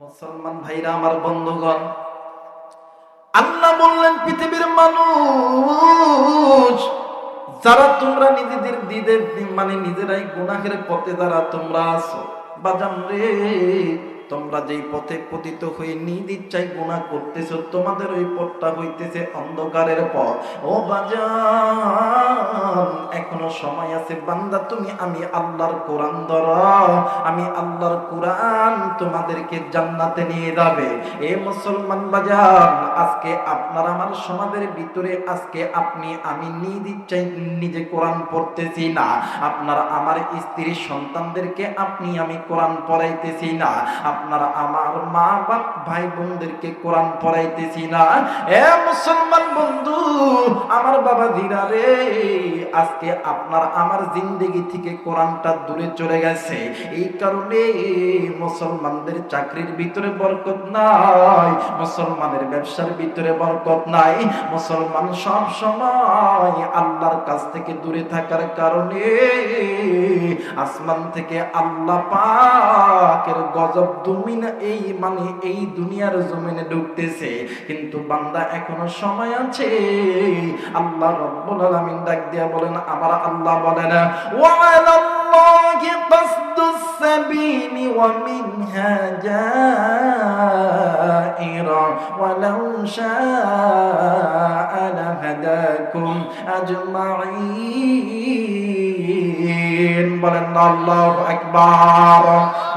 মুসলমান ভাইরা, আমার বন্ধুগণ, আল্লাহ বললেন, পৃথিবীর মানুষ, যারা তোমরা নিজেদের দিদের মানে নিজেরাই গুনাহের পথে যারা তোমরা আছো বাজাম রে তোমরা যেই পথে পতিত হয়ে নিজ ইচ্ছায় গুণা করতেছো, তোমাদের ওই পথটা হইতেছে অন্ধকারের পথ। ও বাজান, এখনও সময় আছে, বান্দা, তুমি, আমি আল্লাহর কোরআন ধর। আমি আল্লাহর কোরআন তোমাদেরকে জান্নাতে নিয়ে যাবে। এ মুসলমান বাজান, আজকে আপনার আমার সমাজের ভিতরে, আজকে আপনি, আমি নিজ ইচ্ছায় নিজে কোরআন পড়তেছি না। আপনার আমার স্ত্রী সন্তানদেরকে আপনি, আমি কোরআন পড়াইতেছি না। আপনার আমার মা বাপ ভাই বোনদেরকে কোরআন পড়াইতেছি না। এ মুসলমান বন্ধু, আমার বাবা ধীরা রে, আজকে আপনার আমার জিন্দগি থেকে কোরআনটা দূরে চলে গেছে। এই কারণে মুসলমানদের চাকরির ভিতরে বরকত নাই, মুসলমানের ব্যবসার ভিতরে বরকত নাই। মুসলমান সব সময় আল্লাহর কাছ থেকে দূরে থাকার কারণে আসমান থেকে আল্লাহ পাকের গজব দুমিন এই মানে এই দুনিয়ার জমিনে ঢুকতেছে কিন্তু বান্দা এখনও সময় আছে। আল্লাহ রব্বুল আলামিন ডাক দিয়া বলেন, আমার আল্লাহ বলেন ওয়া আলাল্লাহি কাসদুস সাবিলি ওয়া মিনহা জাইরা ওয়ালাউ শাআ লাহাদাকুম আজমাইন বলেন আল্লাহু আকবার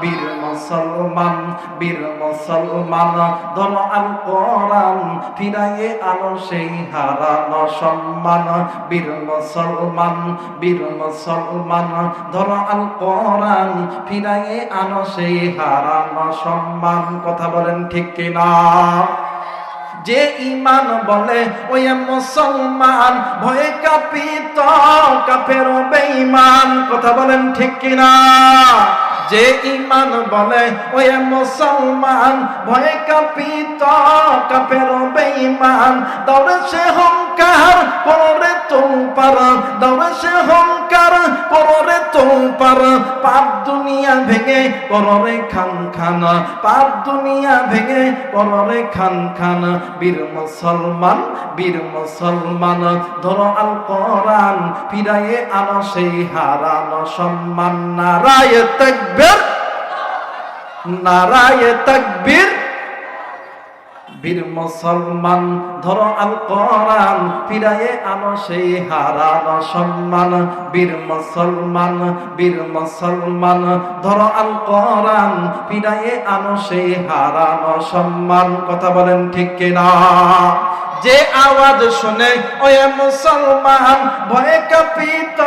বীর মুসলমান বীর মুসলমান ধর আল কোরআন ফিরাইয়ে আনো সেই হারানো সম্মান বীর মুসলমান বীর মুসলমান ধর আল কোরআন ফিরাইয়ে আনো সেই হারানো সম্মান, কথা বলেন ঠিক কিনা? যে ইমান বলে, ওই মুসলমান ভয়ে কাপিত কাপের বেঈমান, কথা বলেন ঠিক কিনা? যে ইমান বলে, ওই মুসলমান ভয়ে কাপিত কাপের বেঈমান। দৌড়ে সে হংকার করে তোলপার দৌড়ে সে হংকার করে তোলপার পাপ দুনিয়া ভেঙে কররে খান খান। পাপ দুনিয়া ভেঙে কররে খান খান। বীর মুসলমান বীর মুসলমান, ধরো আল কোরআন ফিরাইয়ে আনো সেই হারানো সম্মান। নারায় তাকবীর? নারায় তাকবীর। বীর মুসলমান, ধরো আল কোরআন ফিরায়ে আনো সেই হারানো সম্মান। বীর মুসলমান বীর মুসলমান, ধরো আল কোরআন ফিরায়ে আনো সেই হারানো সম্মান। কথা বলেন ঠিক কিনা? যে আওয়াজ শুনে ওই মুসলমান, ভয়ে কাপিত,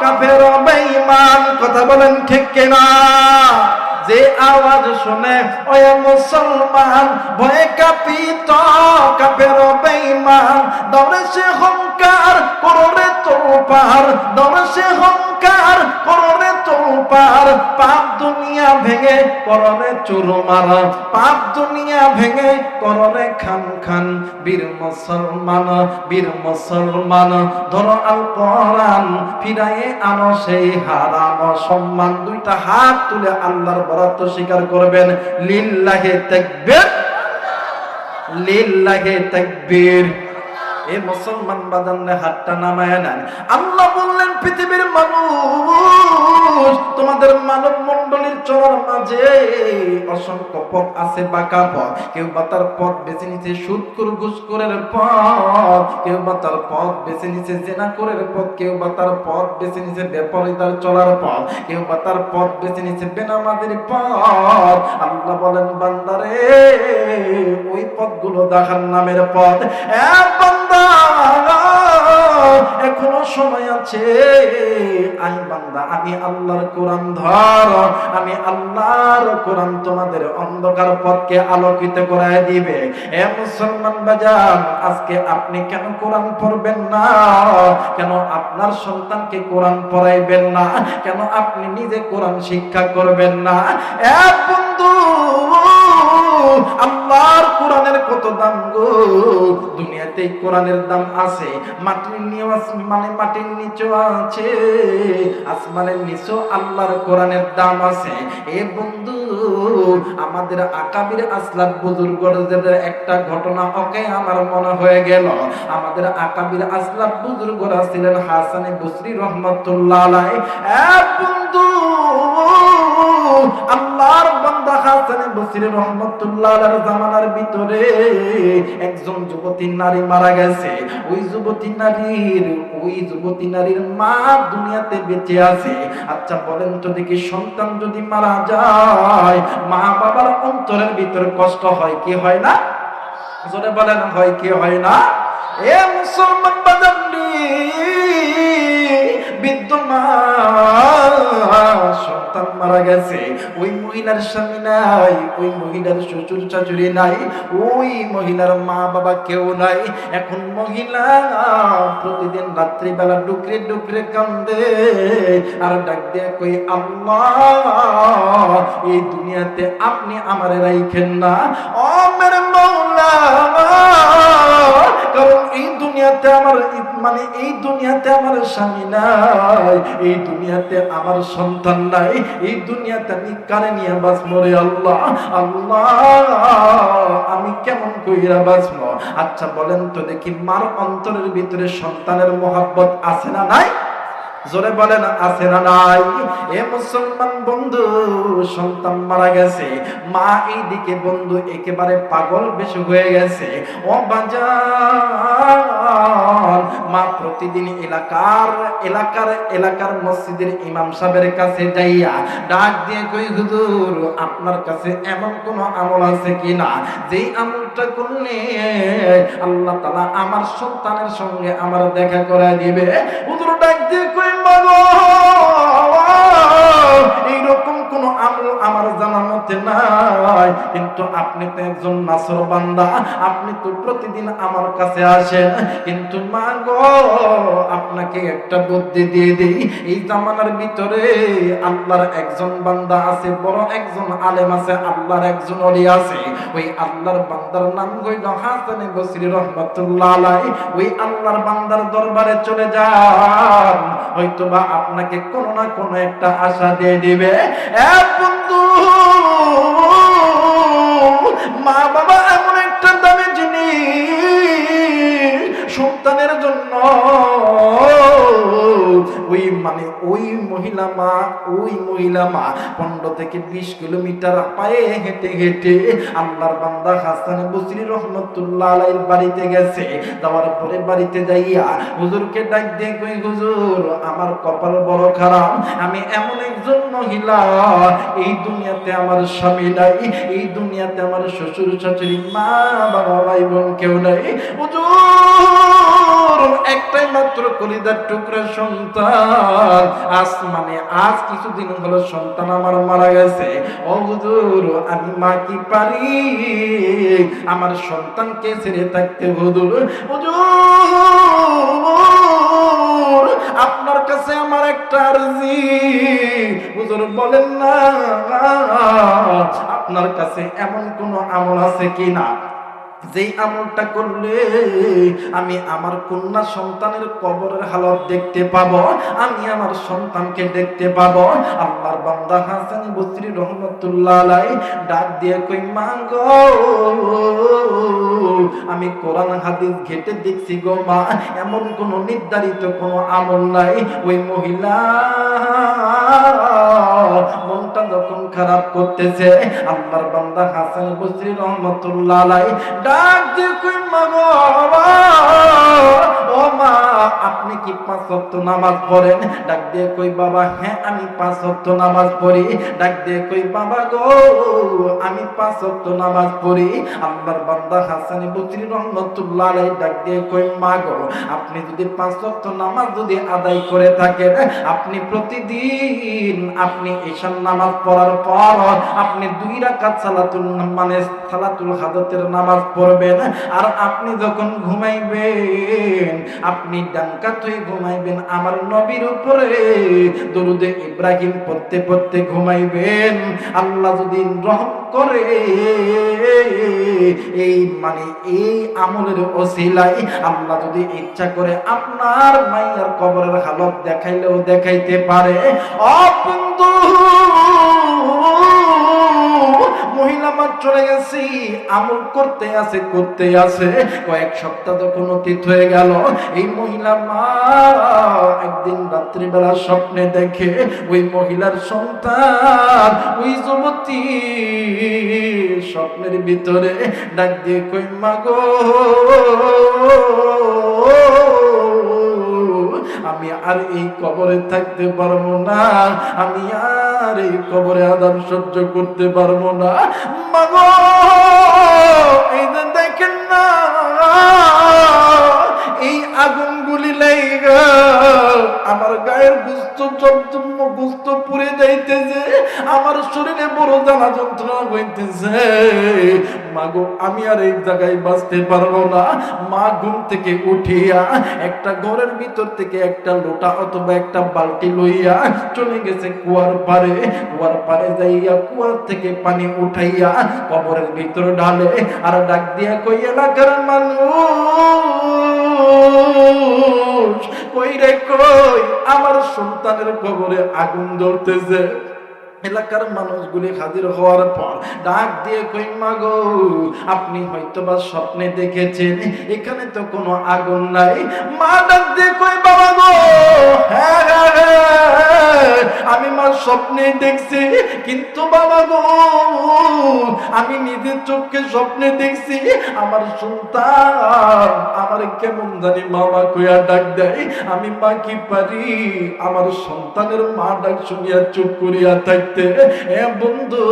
কাফের বেঈমান কথা বলেন ঠিক কিনা? যে আওয়াজ শুনে ওই মুসলমান, ভয়ে কাপিত কাপের বেঈমান দৌড়ে সে হংকার কররে তোপার দৌড়ে সে হংকার কররে তোপার পাপ দুনিয়া ভেঙে কররে চুরমার, পাপ দুনিয়া ভেঙে কররে খান খান, বীর মুসলমান বীর মুসলমান। ধরো আল কোরআন, ফিরায়ে আনো সেই হারানো সম্মান। দুইটা হাত তুলে আল্লাহর বরাদ্দ স্বীকার করবেন। লিল্লাহে তাকবীর লিল্লাহে তাকবীর। এ মুসলমান বাজানে হাতটা নামায় নেন। আল্লাহ বললেন, পৃথিবীর মানুষ, তোমাদের মানব মণ্ডলীর চলার মাঝে অসংখ্য পথ আছে, বাঁকা পথ। কেউ বা তার পথ বেছে নিছে সুদ করে পথ। কেউ বা তার পথ বেছে নিছে জেনা করের পথ। কেউ বা তার পথ বেছে নিছে বেপরিতার চলার পথ। কেউ বা তার পথ বেছে নিছে বেনামাদের পথ। আল্লাহ বলেন, বান্দারে, ওই পথগুলো দেখার নামের পথ। এ বান্দা এখনও সময় আছে। আই বান্দা, আমি আল্লাহর কোরআন ধর, আমি আল্লাহর কোরআন তোমাদের অন্ধকার পথকে আলোকিত করায় দিবে। এ মুসলমান বাজান, আজকে আপনি কেন কোরআন পড়বেন না? কেন আপনার সন্তানকে কোরআন পড়াইবেন না? কেন আপনি নিজে কোরআন শিক্ষা করবেন না? এ বন্ধু আল্লাহর কোরআনের কত দাম গো? দুনিয়াতে কোরআনের দাম আছে, মাটির নিচেও মানে মাটির নিচেও আছে, আসমানের নিচেও আল্লাহর কোরআনের দাম আছে। এ বন্ধু, আমাদের আকাবির আসলাম বুজুর্গদের একটা ঘটনা, ওকে আমার মনে হয়ে গেল, আমাদের আকাবির আসলাম বুজুর্গরা ছিলেন হাসানে বসরি রহমতুল্লাহ এ বন্ধু আল্লাহর বান্দা হাসানে বসরি জামানার ভিতরে একজন যুবতী নারী মারা গেছে। ওই যুবতী নারীর, ওই যুবতী নারীর মা দুনিয়াতে বেঁচে আছে। আচ্ছা বলেন তো দেখি সন্তান যদি মারা যায়, মা বাবার অন্তরের ভিতরে কষ্ট হয় কি হয় না? বলেন, হয় কি হয় না? এ মুসলমান বিদ্যমান সন্তান মারা গেছে। ওই মহিলার স্বামী নাই, ওই মহিলার শ্বশুর নাই, ওই মহিলার মা বাবা কেউ নাই। এখন মহিলা প্রতিদিন রাত্রিবেলা ডুকরে ডুকরে কান্দে, আর ডাক দিয়ে কই আল্লাহ, এই দুনিয়াতে আপনি আমারে রাইখেন না। ও মেরে মৌলা, কারণ এই দুনিয়াতে আমার মানে এই দুনিয়াতে আমার স্বামী নাই, এই দুনিয়াতে আমার সন্তান নাই, এই দুনিয়াতে আমি কানে নিয়ে বাঁচবো রে আল্লাহ? আল্লাহ, আমি কেমন কইরা বাঁচবো? আচ্ছা বলেন তো দেখি, মার অন্তরের ভিতরে সন্তানের মোহাব্বত আছে না নাই? জোরে বলেন, আছে না নাই? এ মুসলমান বন্ধু, সন্তান মারা গেছে। মা এই দিকে বন্ধু একেবারে পাগল বেশি হয়ে গেছে। ও বাজার মা প্রতিদিন এলাকার এলাকার এলাকার মসজিদের ইমাম সাহেবের কাছে যাইয়া ডাক দিয়ে কই, হুজুর, আপনার কাছে এমন কোন আমল আছে কিনা যেই আমলটা করলে আল্লাহ তাআলা আমার সন্তানের সঙ্গে আমার দেখা করে দিবে। হুজুর ডাক দিয়ে কই একজন বান্দা। আল্লাহর একজন বান্দা আছে, বড় একজন আলেম আছে, আল্লাহর একজন অলি আছে। ওই আল্লাহর বান্দার নাম হইল হাসানে বসরি রহমাতুল্লাহ আলাই ওই আল্লাহর বান্দার দরবারে চলে যান। হয়তো বা আপনাকে কোনো না কোনো একটা আশা দিয়ে দিবে। মা বাবা এমন একটা দামি জিনিস সন্তানের জন্য মানে ওই মহিলা মা, ওই মহিলা মা পনেরো থেকে বিশ কিলোমিটার পায়ে হেঁটে হেঁটে আল্লাহর বান্দা হাসান বসরি রহমতুল্লাহ আলাইর বাড়িতে গেছে। যাওয়ার পরে বাড়িতে যাইয়া হুজুরকে ডাক দিয়ে, কই হুজুর, আমার কপাল বড় খারাপ। আমি এমন একজন মহিলা, এই দুনিয়াতে আমার স্বামী নাই, এই দুনিয়াতে আমার শ্বশুর শাশুড়ি মা, বাবা, ভাই, বোন কেউ নাই। হুজুর মাত্র কলিদার টুকরা সন্তান। আজ মানে আজ কিছুদিন হলো সন্তান আমার মারা গেছে। ও হুজুর, আমি মা কি পারি? আমার সন্তানকে ছেড়ে থাকতে হুজুর। হুজুর, আপনার কাছে আমার একটা আরজি। হুজুর বলেন না, আপনার কাছে এমন কোন আমল আছে কিনা? যেই আমলটা করলে আমি আমার কন্যা সন্তানের কবরের হালত দেখতে পাবো, আমি আমার সন্তানকে দেখতে পাবো। আল্লাহর বান্দা হাসান বসরি রহমতুল্লাহ আলাই ডাক দিয়ে কই মাঙ্গ আমি কোরআন হাদিস ঘেটে দেখছি গো মা, এমন কোন নির্ধারিত কোন আমল নাই। ওই মহিলা মনটা যখন খারাপ করতেছে, আল্লাহর বান্দা হাসান বসরি রহমতুল্লাহ আলাই ডাক দিয়ে কই মা ও মা আপনি কি পাঁচ ওয়াক্ত নামাজ পড়েন? ডাক দিয়ে কই, বাবা হ্যাঁ আমি পাঁচ ওয়াক্ত নামাজ পড়ি। ডাক দিয়ে কই, বাবা গো, আমি পাঁচ ওয়াক্ত নামাজ পড়ি। আল্লাহর বান্দা হাসানি বসরি রহমতুল্লাহ আলাইহি ডাক দিয়ে কই, মা গো, আপনি যদি পাঁচ ওয়াক্ত নামাজ যদি আদায় করে থাকেন, আপনি প্রতিদিন আপনি ঈশান নামাজ পড়ার পর আপনি দুই রাকাত সালাতুল মানে সালাতুল হাদতের নামাজ পড়বেন। আর আপনি যখন ঘুমাইবেন, আপনি ডানকাত হয়ে ঘুমাইবেন। আমার নবীর উপরে দরুদে ইব্রাহিম পড়তে পড়তে ঘুমাইবেন। আল্লাহ যদি রহম করে, এই মানে এই আমলের ওসিলাই আল্লাহ যদি ইচ্ছা করে আপনার মাইয়ার কবরের হালত দেখাইলেও দেখাইতে পারে। অবন্ধু আমার চলে গেছি। আমল করতে আছে করতে আছে। কয়েক সপ্তাহ যখন অতীত হয়ে গেল। এই মহিলা মা একদিন রাত্রিবেলা স্বপ্নে দেখে ওই মহিলার সন্তান, ওই যুবতী স্বপ্নের ভিতরে ডাক দিয়ে কই মাগো আর এই কবরে থাকতে পারব না। আমি আর এই কবরে আদাব সহ্য করতে পারব না। মাগো, এই দেখেন না। এই আগুনগুলি লাইগা। আমার গায়ের গুস্ত জমজম গুস্ত পুড়ে যাইতেছে। আমার শরীরে বড় জ্বালা যন্ত্রণা হইতেছে মাগো, আমি আর এই জায়গায় বাঁচতে পারব না। মা ঘুম থেকে উঠিয়া একটা ঘরের ভিতর থেকে একটা লোটা অথবা একটা বালতি লইয়া চলে গেছে কুয়ার পারে কুয়ার পারে যাইয়া কুয়ার থেকে পানি উঠাইয়া কবরের ভিতর ঢালে আর ডাক দিয়া কই এলাকার মানুষ? আমার সন্তানের কবরে আগুন ধরতেছে। এলাকার মানুষগুলি হাজির হওয়ার পর ডাক দিয়ে কই মাগো আপনি হয়তো বা স্বপ্নে দেখেছেন এখানে তো কোনো আগুন নাই। মা ডাক দিয়ে কই বাবা গো হ্যাঁ হ্যাঁ, হ্যাঁ, আমি মা স্বপ্নে দেখছি, কিন্তু বাবা গো, আমি নিজের চোখকে স্বপ্নে দেখছি, আমার সন্তান আমার কেমন জানি মামা কইয়া ডাক দেয়, আমি মা কি পারি? আমার সন্তানের মা ডাক শুনিয়া চুপ করিয়া থাকতে, এ বন্ধু,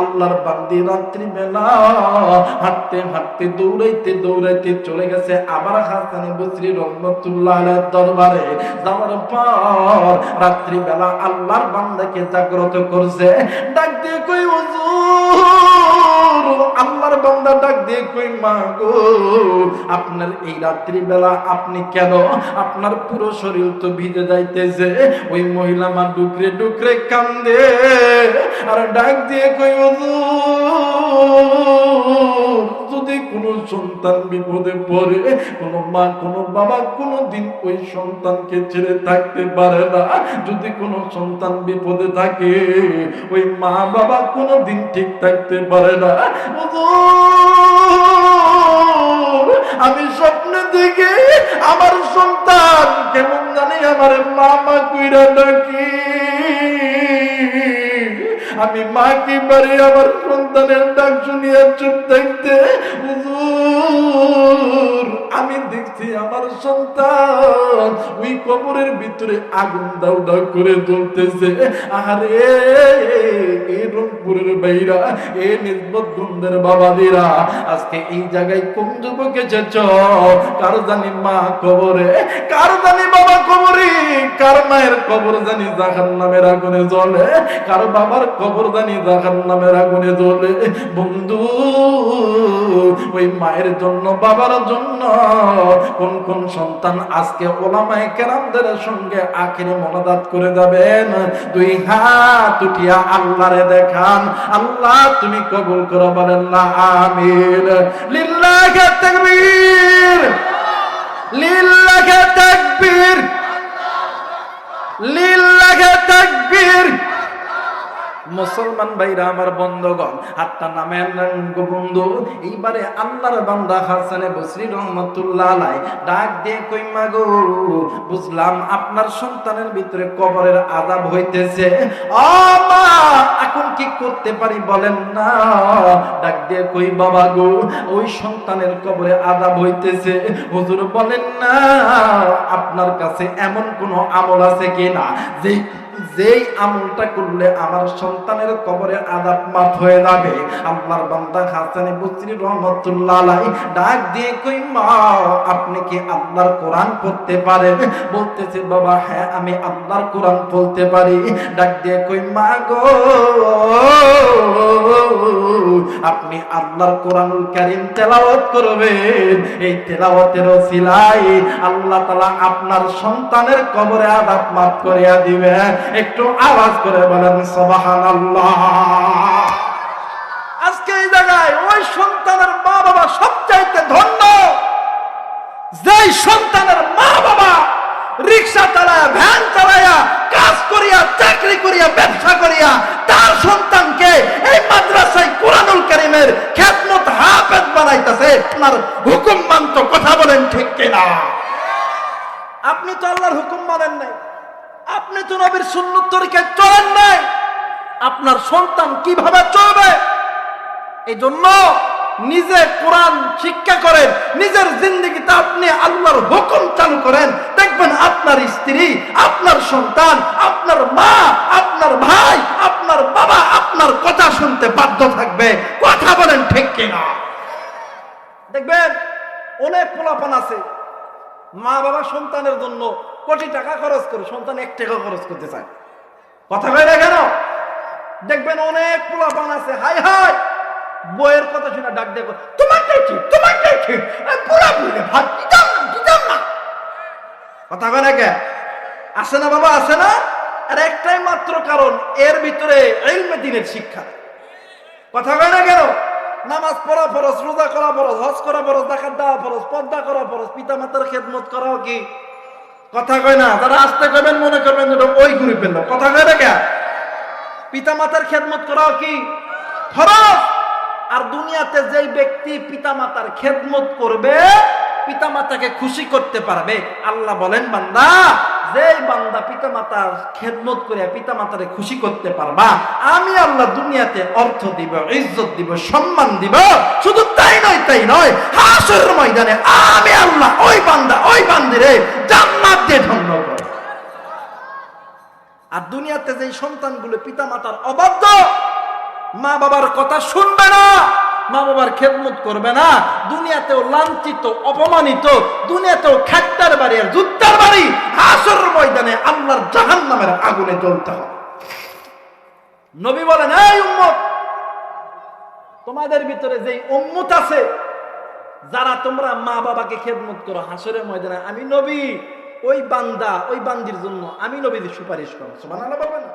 আল্লাহর বান্দি রাত্রি বেলা হাঁটতে হাঁটতে দৌড়াইতে দৌড়াইতে চলে গেছে আবার হাসানি বসরি রহমতুল্লাহ দরবারে। যাওয়ার পর রাত্রি বেলা আল্লাহর বান্দাকে জাগ্রত করছে, ডাক দিয়ে কই, হুজুর, আল্লাহর বান্দা ডাক দিয়ে কই, মা গো, আপনার এই রাত্রি বেলা আপনি কেন? আপনার পুরো শরীর তো ভিজে যাইতেছে। ওই মহিলা মা ডুকরে ডুকরে কান্দে, আর ডাক দিয়ে কই, হুজুর যদি কোনো সন্তান বিপদে পড়ে, কোনো মা, কোনো বাবা কোনো দিন ওই সন্তানকে ছেড়ে থাকতে পারে না। যদি কোনো সন্তান বিপদে থাকে, ওই মা, বাবা কোনো দিন ঠিক থাকতে পারে না। আমি স্বপ্নে দেখে আমার সন্তান কেমন জানি আমার মা মামা কুইরা ডাকি। আমি মা কি পারি আমার সন্তানের ডাক শুনিয়া চুপ থাকতে হুজুর। আমি দেখছি আমার সন্তান ওই কবরের ভিতরে আগুন দাউ দাউ করে জ্বলতেছে। আরে এই রংপুরের বাইরা এ নিসবত গুন্দের বাবাদিরা, আজকে এই জায়গায় কোন যুবক এসেছ কার জানি মা কবরে? কার জানি বাবা কবরে? কার মায়ের কবর জানি জাহান নামের আগুনে জ্বলে? কার বাবার কবর জানি জাহান নামের আগুনে জ্বলে? বন্ধু, ওই মায়ের জন্য, বাবার জন্য কোন কোন সন্তান আজকে ওলামায়ে কেরামদের সঙ্গে আখিরে মনাদাত করে যাবেন? দুই হাত উঠিয়া আল্লাহরে দেখান। আল্লাহ, তুমি কবুল করো, বলেন, না, আমিন। লিল্লাহি তাকবীর। লিল্লাহি তাকবীর। লিল্লাহি তাকবীর। মুসলমান ভাইরা, আমার বন্ধগণ, হাতটা নামে গো বন্ধু। এইবারে আল্লাহর বান্দা হাসানে বসরি রহমতুল্লাহ আলাই ডাক দিয়ে কই মাগো বুঝলাম আপনার সন্তানের ভিতরে কবরের আযাব হইতেছে। মা, এখন কি করতে পারি বলেন না? ডাক দিয়ে কই, বাবা গো, ওই সন্তানের কবরে আযাব হইতেছে। হুজুর বলেন না, আপনার কাছে এমন কোন আমল আছে কিনা? যে যেই আমলটা করলে আমার সন্তানের কবরে আদাব মাফ হয়ে যাবে। আল্লাহর বান্দা হাসানে বসরি রহমতুল্লাহ আলাই ডাক দিয়ে কই, মা, আপনি কি আল্লাহর কোরআন পড়তে পারেন? বলতেছে, বাবা হ্যাঁ আমি আল্লাহর কোরআন পড়তে পারি। ডাক দিয়ে কই, মা গো, আপনি আল্লাহর কোরআনুল কারীম তেলাওয়াত করবেন। এই তেলাওয়াতের ওসিলাই আল্লাহ তাআলা আপনার সন্তানের কবরে আদাব মাফ করিয়া দিবেন। একটু আওয়াজ করে বলেন, সুবহানাল্লাহ। আজকে এই জায়গায় ওই সন্তানের মা বাবা সবচাইতে ধন্য। যেই সন্তানের মা বাবা রিক্সা চালায়া, ভ্যান চালায়া, কাজ করিয়া, চাকরি করিয়া, ব্যবসা করিয়া, তার সন্তানকে এই মাদ্রাসায় কোরআনুল কারিমের খেদমত হাফেজ বানাইতেছে আপনার হুকুম মানত কথা বলেন ঠিক কিনা? আপনি তো আল্লাহর হুকুম মানেন নাই। আপনি তো নবীর সুন্নত তরিকায় চলেন নাই। আপনার সন্তান কীভাবে চলবে? এই জন্য নিজে কোরআন শিক্ষা করেন, নিজের জিন্দগিতে আপনি আল্লাহর হুকুম চালু করেন। দেখবেন আপনার স্ত্রী, আপনার সন্তান, আপনার মা, আপনার ভাই, আপনার বাবা আপনার কথা শুনতে বাধ্য থাকবে। কথা বলেন ঠিক কিনা? দেখবেন অনেক পোলাপান আছে মা বাবা সন্তানের জন্য কোটি টাকা খরচ করে, সন্তান এক টাকা খরচ করতে চায় কথা কয় না কেন? দেখবেন অনেক পোলাপান আছে, হাই হাই, বইয়ের কথা শুনে ডাক দেখো তোমারটাই ঠিক তোমারটাই ঠিক পুরা বুঝে ভাত দিতাম না দিতাম না। কথা কয় না কে আসে না বাবা আসে না? আর একটাই মাত্র কারণ, এর ভিতরে এলমে দিনের শিক্ষা। কথা কয় না কেন? নামাজ পড়া ফরজ, রোজা করা ফরজ, হজ করা ফরজ দেখার দেওয়া ফরজ, পর্দা করা ফরজ পিতা মাতার খেদমত করাও কি? কথা কয় না, যারা আসতে করবেন মনে করবেন যেটা ওই গ্রুপের লোক। কথা কয় না কে? পিতা মাতার খেদমত করাও কি? ফরজ! আর দুনিয়াতে যেই ব্যক্তি পিতা মাতার খেদমত করবে পিতা মাতাকে খুশি করতে পারবে, আল্লাহ বলেন বান্দা যেই বান্দা পিতা মাতার খেদমত করে পিতা মাতারে খুশি করতে পারবা। আমি আল্লাহ দুনিয়াতে অর্থ দিব, ইজ্জত দিব, সম্মান দিব। শুধু তাই নয় তাই নয় হাসরের ময়দানে আমি আল্লাহ ওই বান্দা, ওই বান্দিরে জান্নাত দিয়ে ধন্য আর দুনিয়াতে যেই সন্তানগুলো পিতা মাতার অবাধ্য মা বাবার কথা শুনবে না মা বাবার খেদমত করবে না, দুনিয়াতেও লাঞ্ছিত, অপমানিত, দুনিয়াতেও খাট্টার বাড়ি আর যুদ্ধার বাড়ি হাসর ময়দানে আল্লাহর জাহান নামের আগুনে জ্বলতে হবে। নবী বলেন, এই উম্মত, তোমাদের ভিতরে যেই উম্মত আছে, যারা তোমরা মা বাবাকে খেদমত করো হাসরের ময়দানে, আমি নবী, ওই বান্দা, ওই বান্দির জন্য আমি নবীদের সুপারিশ করো সুবহানাল্লাহ বলবেন না।